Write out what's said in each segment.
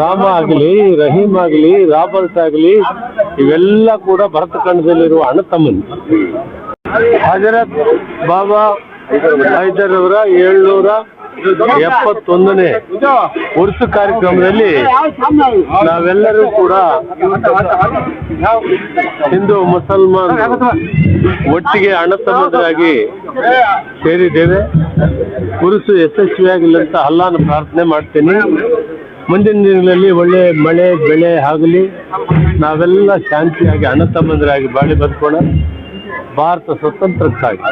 ರಾಮ ಆಗಲಿ, ರಹೀಮ್ ಆಗಲಿ, ರಾಬರ್ಟ್ ಆಗಲಿ, ಇವೆಲ್ಲ ಕೂಡ ಭರತ ಖಂಡದಲ್ಲಿರುವ ಹಜರತ್ ಬಾಬಾ ಹೈದರ್ ಅವರ ಏಳ್ನೂರ ಎಪ್ಪತ್ತೊಂದನೇ ಉರ್ಸು ಕಾರ್ಯಕ್ರಮದಲ್ಲಿ ನಾವೆಲ್ಲರೂ ಕೂಡ ಹಿಂದೂ, ಮುಸಲ್ಮಾನ್ ಒಟ್ಟಿಗೆ ಅಣ್ಣ ತಮ್ಮದರಾಗಿ ಸೇರಿದ್ದೇವೆ. ಉರುಸು ಯಶಸ್ವಿಯಾಗಿಲ್ಲ ಅಂತ ಅಲ್ಲಾನು ಪ್ರಾರ್ಥನೆ ಮಾಡ್ತೀನಿ. ಮುಂದಿನ ದಿನಗಳಲ್ಲಿ ಒಳ್ಳೆ ಮಳೆ, ಬೆಳೆ ಆಗಲಿ, ನಾವೆಲ್ಲ ಶಾಂತಿಯಾಗಿ ಅಣ್ಣ ಬಾಳಿ ಬದುಕೋಣ ಭಾರತ ಸ್ವತಂತ್ರಕ್ಕಾಗಿ.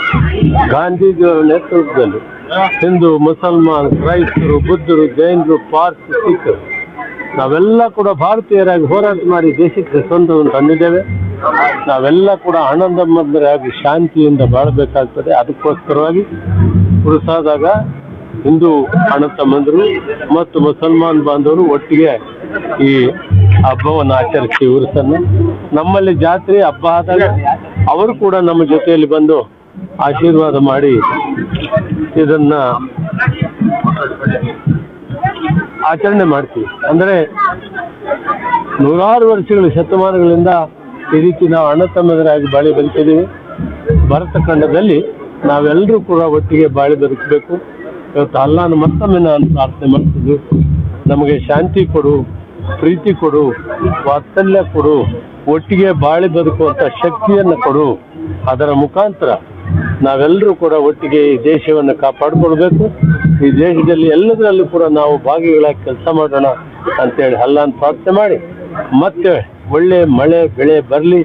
ಗಾಂಧೀಜಿಯವರ ನೇತೃತ್ವದಲ್ಲಿ ಹಿಂದೂ, ಮುಸಲ್ಮಾನ್, ಕ್ರೈಸ್ತರು, ಬುದ್ಧರು, ಜೈನರು, ಪಾರ್ಸಿ ಸಿಖ್ರು ನಾವೆಲ್ಲ ಕೂಡ ಭಾರತೀಯರಾಗಿ ಹೋರಾಟ ಮಾಡಿ ದೇಶಕ್ಕೆ ಸ್ವಂತವನ್ನು ತಂದಿದ್ದೇವೆ. ನಾವೆಲ್ಲ ಕೂಡ ಆನಂದಮಂದರಾಗಿ ಶಾಂತಿಯಿಂದ ಬಾಳಬೇಕಾಗ್ತದೆ. ಅದಕ್ಕೋಸ್ಕರವಾಗಿ ಪುರುಸಾದಾಗ ಹಿಂದೂ ಅಣ್ಣ ತಮ್ಮಂದರು ಮತ್ತು ಮುಸಲ್ಮಾನ್ ಬಾಂಧವರು ಒಟ್ಟಿಗೆ ಈ ಹಬ್ಬವನ್ನು ಆಚರಿಸ್ತೀವಿ ಉರುಸನ್ನು. ನಮ್ಮಲ್ಲಿ ಜಾತ್ರೆ ಹಬ್ಬ ಆದಾಗ ಅವರು ಕೂಡ ನಮ್ಮ ಜೊತೆಯಲ್ಲಿ ಬಂದು ಆಶೀರ್ವಾದ ಮಾಡಿ ಇದನ್ನ ಆಚರಣೆ ಮಾಡ್ತೀವಿ. ಅಂದರೆ ನೂರಾರು ವರ್ಷಗಳ ಶತಮಾನಗಳಿಂದ ಈ ರೀತಿ ನಾವು ಅಣ್ಣ ತಮ್ಮದರಾಗಿ ಬಾಳಿ ಬದುಕಿದ್ದೀವಿ ಭರತ ಖಂಡದಲ್ಲಿ ನಾವೆಲ್ಲರೂ ಕೂಡ ಒಟ್ಟಿಗೆ ಬಾಳಿ ಬದುಕಬೇಕು. ಇವತ್ತು ಅಲ್ಲಾನು ಮತ್ತೊಮ್ಮೆ ನಾನು ಪ್ರಾರ್ಥನೆ ಮಾಡ್ತಿದ್ದು ನಮಗೆ ಶಾಂತಿ ಕೊಡು, ಪ್ರೀತಿ ಕೊಡು, ವಾತ್ಸಲ್ಯ ಕೊಡು, ಒಟ್ಟಿಗೆ ಬಾಳಿ ಬದುಕುವಂತ ಶಕ್ತಿಯನ್ನು ಕೊಡು. ಅದರ ಮುಖಾಂತರ ನಾವೆಲ್ಲರೂ ಕೂಡ ಒಟ್ಟಿಗೆ ಈ ದೇಶವನ್ನು ಕಾಪಾಡಿಕೊಳ್ಬೇಕು. ಈ ದೇಶದಲ್ಲಿ ಎಲ್ಲದರಲ್ಲೂ ಕೂಡ ನಾವು ಭಾಗಿಗಳಾಗಿ ಕೆಲಸ ಮಾಡೋಣ ಅಂತೇಳಿ ಅಲ್ಲಾನು ಪ್ರಾರ್ಥನೆ ಮಾಡಿ. ಮತ್ತೆ ಒಳ್ಳೆ ಮಳೆ, ಬೆಳೆ ಬರಲಿ.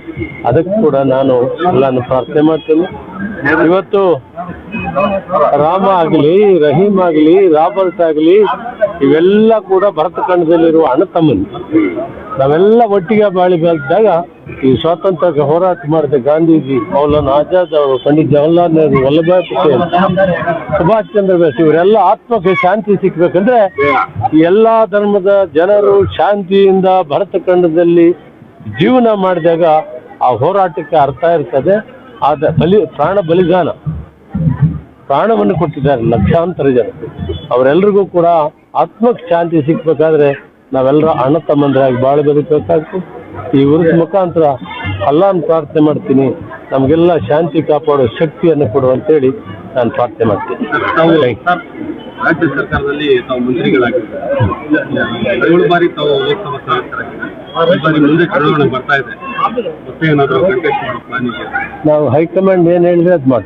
ಅದಕ್ಕೆ ಕೂಡ ನಾನು ಅಲ್ಲಾನು ಪ್ರಾರ್ಥನೆ ಮಾಡ್ತೇನೆ. ಇವತ್ತು ರಾಮ ಆಗಲಿ, ರಹೀಮ್ ಆಗಲಿ, ರಾಬರ್ಟ್ ಆಗಲಿ, ಇವೆಲ್ಲ ಕೂಡ ಭರತ ಖಂಡದಲ್ಲಿರುವ ಅಣ್ಣ ನಾವೆಲ್ಲ ಒಟ್ಟಿಗೆ ಬಾಳಿ ಬೆಳೆದಾಗ ಈ ಸ್ವಾತಂತ್ರ್ಯಕ್ಕೆ ಹೋರಾಟ ಮಾಡಿದ ಗಾಂಧೀಜಿ, ಮೌಲಾನ ಆಜಾದ್ ಅವರು, ಪಂಡಿತ್ ಜವಾಹರ್ಲಾಲ್ ನೆಹರು ವಲ್ಲಭಾಯ್ ಪಟೇಲ್, ಸುಭಾಷ್ ಚಂದ್ರ ಬೋಸ್ ಇವರೆಲ್ಲ ಆತ್ಮಕ್ಕೆ ಶಾಂತಿ ಸಿಕ್ಬೇಕಂದ್ರೆ ಎಲ್ಲಾ ಧರ್ಮದ ಜನರು ಶಾಂತಿಯಿಂದ ಭರತ ಖಂಡದಲ್ಲಿ ಜೀವನ ಮಾಡಿದಾಗ ಆ ಹೋರಾಟಕ್ಕೆ ಅರ್ಥ ಇರ್ತದೆ. ಆದ ಬಲಿ, ಪ್ರಾಣ ಬಲಿದಾನ. ಪ್ರಾಣವನ್ನು ಕೊಟ್ಟಿದ್ದಾರೆ ಲಕ್ಷಾಂತರ ಜನ. ಅವರೆಲ್ಲರಿಗೂ ಕೂಡ ಆತ್ಮಕ್ಕೆ ಶಾಂತಿ ಸಿಕ್ಬೇಕಾದ್ರೆ ನಾವೆಲ್ಲರೂ ಅಣ್ಣ ತಮ್ಮಂದ್ರಾಗಿ ಬಾಳು ಬದುಕಬೇಕಾಗ್ತದೆ. ಈ ಉರುಸ್ ಮುಖಾಂತರ ಅಲ್ಲಾನ್ ಪ್ರಾರ್ಥನೆ ಮಾಡ್ತೀನಿ. ನಮಗೆಲ್ಲ ಶಾಂತಿ ಕಾಪಾಡೋ ಶಕ್ತಿಯನ್ನು ಕೊಡು ಅಂತೇಳಿ ನಾನು ಪ್ರಾರ್ಥನೆ ಮಾಡ್ತೀನಿ. ರಾಜ್ಯ ಸರ್ಕಾರದಲ್ಲಿ ತಾವು ಮಂತ್ರಿಗಳಾಗಿದ್ದಾರೆ ಏಳು ಬಾರಿ ತಾವು ಲೋಕಸಭಾ ಸದಸ್ಯರಾಗಿದ್ದಾರೆ ಮುಂದೆ ಚುನಾವಣೆ ಬರ್ತಾ ಇದೆ. ಮತ್ತೆ ಏನಾದರೂ ಕಂಟೆಸ್ಟ್ ಮಾಡೋ ಪ್ಲಾನ್ ಇದೆ ನಾವು ಹೈಕಮಾಂಡ್ ಏನು ಹೇಳಿದ್ರೆ ಅದು ಮಾಡ್ತೀವಿ.